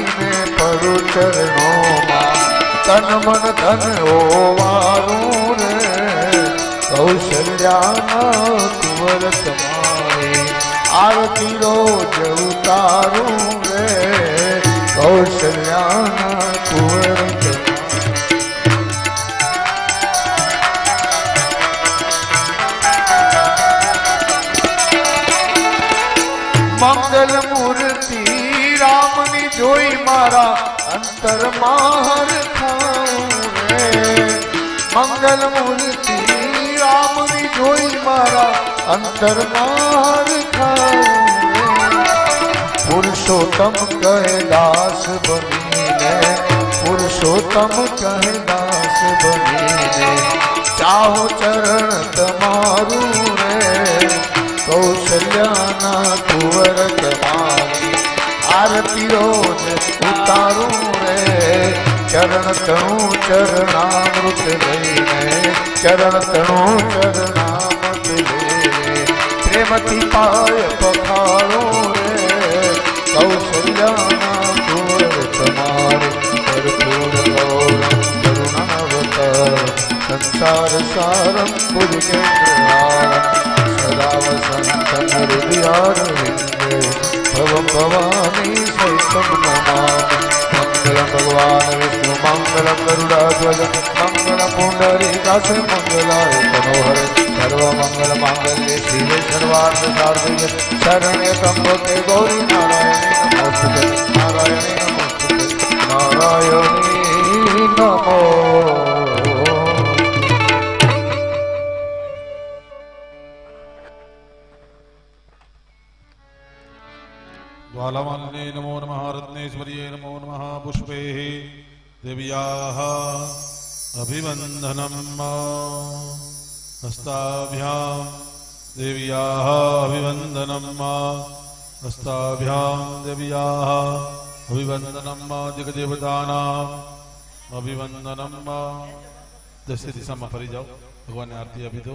નારીને પરુ ચરણોમાં તન મન ધન હોવાનું રે. કૌશલ્યાના કુંવર તમારે આરતી રોજ ઉતારું રે. કૌશલ્યાના કુંવર तारा अंतर माहर रे मंगल मूर्ति रामनी जोई मारा अंतर माहर पुरुषोत्तम कहे दास बनीने, पुरुषोत्तम कहे दास बनीने, चाहो चरण तमारू रे, कौशल्याना कुवर कमारी आरती रोज રોજ ઉતારું રે ચરણ તણું ચરણામૃત લઈને ચરણ તણું ચરણામૃત લઈને પ્રેમથી પાય પખાળું રે કૌશલ્યાના કુંવર તમારે ભરપૂર ગૌરમ કરુણાવતાર સંસાર સારમ ભુજગેન્દ્રહારમ સદા વસંતમ હૃદયારવિંદે ભવમ ભવાની સૈતમ નમામિ મંગલમ ભગવાન વિષ્ણુ મંગલમ ગરુડાધ્વજ મંગલમ પુંડરીકાક્ષ મંગલાય મનોહર સર્વ મંગલ માંગલ્ય શિવે સર્વાર્થ સાર્થકે શરણ્ય ત્રંબકે ગૌરી નારાયણી નારાયણી ज्वालमालिने नमो नम रत्नेश्वरी नमो नम, पुष्प देव्याः अभिवन्दनम् हस्ताभ्यां देव्याः अभिवन्दनम् हस्ताभ्यां देव्याः अभिवन्दनं दिग्देवतानाम् अभिवन्दनं दशति फरी जाओ भगवान आरती अभी तो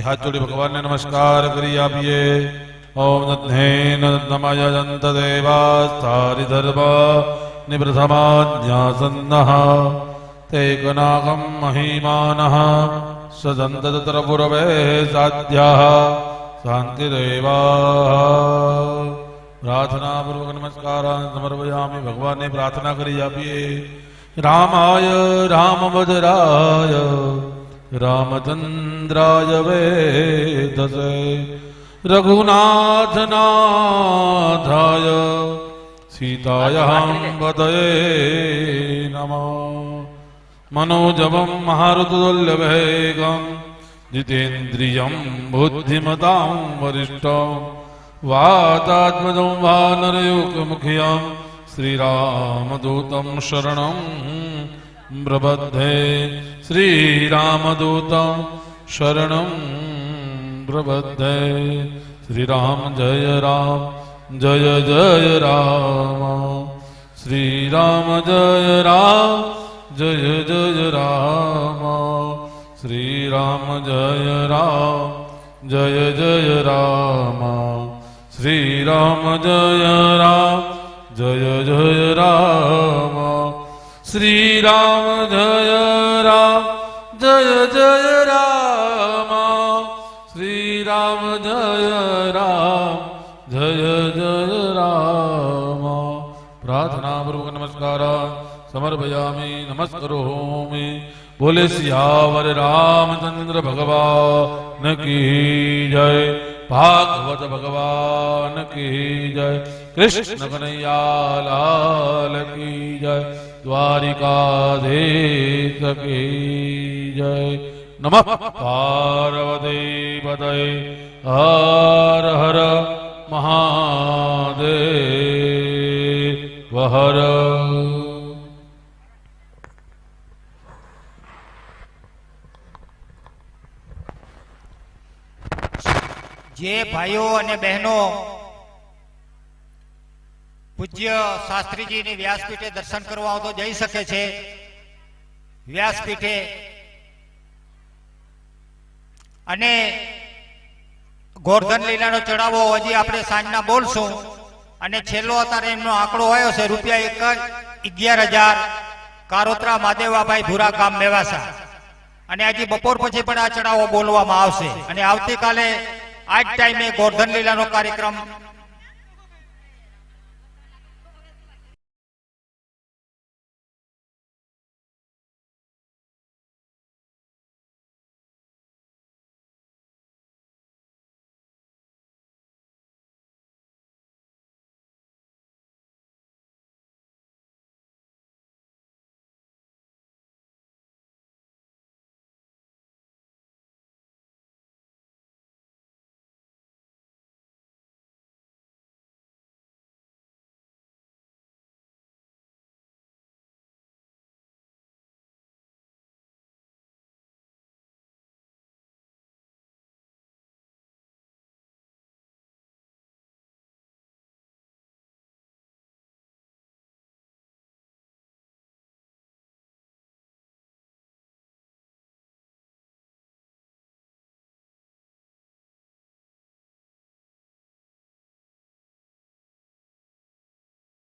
हाथ जोड़ी भगवान ने नमस्कार करी आप ये। ओम नत्नेन नमय जंत देवास्तारि धर्मा निवृथमान्यासन्नः। ते कनाकम् महिमानः। सदन्त तत्र पुरवे साध्यः शान्तिदेवाः प्रार्थनापूर्वक नमस्कार समर्पयामि। भगवान ने प्रार्थना करी जापिए रामाय रामभद्राय रामचन्द्राय वेदसे रघुनाथनाथाय सीतायां नम नमः। मनोजवं महारुतुल्यभेगं जितेन्द्रिय बुद्धिमता वरिष्ठ वातात्मजं वानरयुग मुखिया श्रीरामदूत शरण प्रबद्धे श्रीरामदूतं शरणं प्रबद्धे श्रीराम जय राम, जय जय राम। श्रीराम जय राम, जय जय राम। श्रीराम जय राम, जय जय राम। श्रीराम जय राम, जय जय राम। श्रीराम जय राम जय जय राम। श्रीराम जय राम जय जय राम। प्रार्थना पूर्वक नमस्कार, समर्पयामि, नमस्करोमि। बोले सियावर रामचंद्र भगवान की जय। भागवत भगवान की जय। कृष्ण कन्हैया लाल की जय। द्वारिका देश की जय। नमः पार्वती पतये। हर हर महादेव। हर જે ભાઈઓ અને બહેનો પૂજ્ય શાસ્ત્રીજીની વ્યાસપીઠે દર્શન કરવા તો જઈ શકે છે. વ્યાસપીઠે. અને ગોરધન લીલાનો ચડાવો હજી આપણે સાંજના બોલશું. અને છેલ્લો અત્યારે એમનો આંકડો આવ્યો છે, રૂપિયા એક અગિયાર હજાર. કારોત્રા માદેવાભાઈ ભૂરા ગામ મેવાસા. અને હજી બપોર પછી પણ આ ચડાવો બોલવામાં આવશે. અને આવતીકાલે આ જ ટાઈમે ગોરધન લીલાનો કાર્યક્રમ